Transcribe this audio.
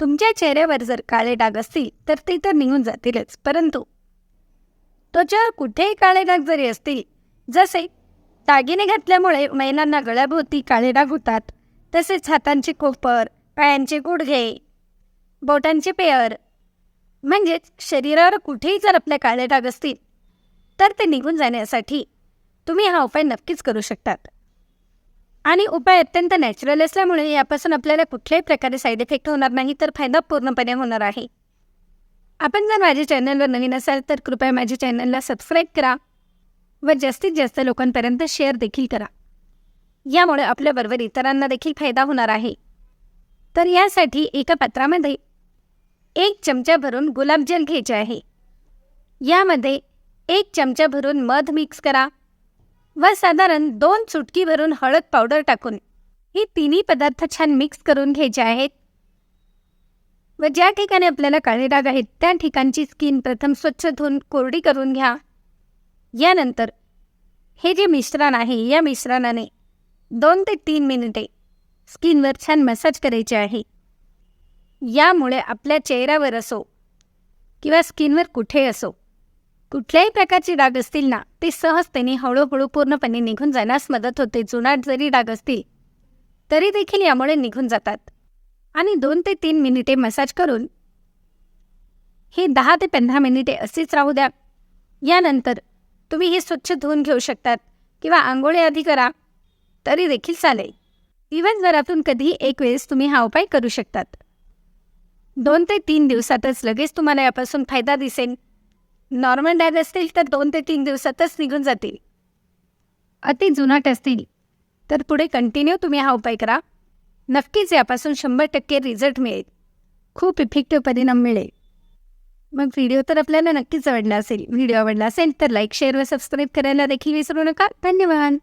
तुमच्या चेहऱ्यावर जर काळे डाग असतील तर ते तर निघून जातीलच. परंतु त्वचेवर कुठेही काळे डाग जरी असतील जसे दागिने घातल्यामुळे महिलांना गळ्याभोवती काळे डाग होतात तसेच हातांचे कोपर पायांचे गुडघे बोटांचे पेयर म्हणजेच शरीरावर कुठेही जर आपले काळे डाग असतील तर ते निघून जाण्यासाठी तुम्ही हा उपाय नक्कीच करू शकतात. आणि उपाय अत्यंत नॅचरल असल्यामुळे यापासून आपल्याला कुठल्याही प्रकारे साईड इफेक्ट होणार नाही तर फायदा पूर्णपणे होणार आहे. आपण जर माझ्या चॅनलवर नवीन असाल तर कृपया माझ्या चॅनलला सबस्क्राईब करा व जास्तीत जास्त लोकांपर्यंत शेअर देखील करा. यामुळे आपल्याबरोबर इतरांना देखील फायदा होणार आहे. तर यासाठी एका पात्रामध्ये एक चमचा भरून गुलाबजल घ्यायचे आहे. यामध्ये एक चमचा भरून मध मिक्स करा. व साधारण दोन चुटकी भरून हळद पावडर टाकून हे तिन्ही पदार्थ छान मिक्स करून घ्यायचे आहेत. व ज्या ठिकाणी आपल्याला काळे डाग आहेत त्या ठिकाणची स्किन प्रथम स्वच्छ धुवून कोरडी करून घ्या. यानंतर हे जे मिश्रण आहे या मिश्रणाने दोन ते तीन मिनिटे स्किनवर छान मसाज करायचे आहे. यामुळे आपल्या चेहऱ्यावर असो किंवा स्किनवर कुठे असो कुठल्याही प्रकारची डाग असतील ना ते सहजतेने हळूहळू पूर्णपणे निघून जाण्यास मदत होते. जुनाट जरी डाग असतील तरी देखील यामुळे निघून जातात. आणि दोन ते तीन मिनिटे मसाज करून हे दहा ते पंधरा मिनिटे असेच राहू द्या. यानंतर तुम्ही हे स्वच्छ धुवून घेऊ शकतात किंवा आंघोळी आधी करा तरी देखील चालेल. दिवसभरातून कधीही एक वेळेस तुम्ही हा उपाय करू शकतात. दोन ते तीन दिवसातच लगेच तुम्हाला यापासून फायदा दिसेल. नॉर्मल डाग असतील तर दोन ते तीन दिवसातच निघून जातील. अति जुनाट असतील तर पुढे कंटिन्यू तुम्ही हा उपाय करा. नक्कीच यापासून शंभर टक्के रिझल्ट मिळेल. खूप इफेक्टिव्ह परिणाम मिळेल. मग व्हिडिओ तर आपल्याला नक्कीच आवडला असेल. व्हिडिओ आवडला असेल तर लाईक शेअर व सबस्क्राईब करायला देखील विसरू नका. धन्यवाद.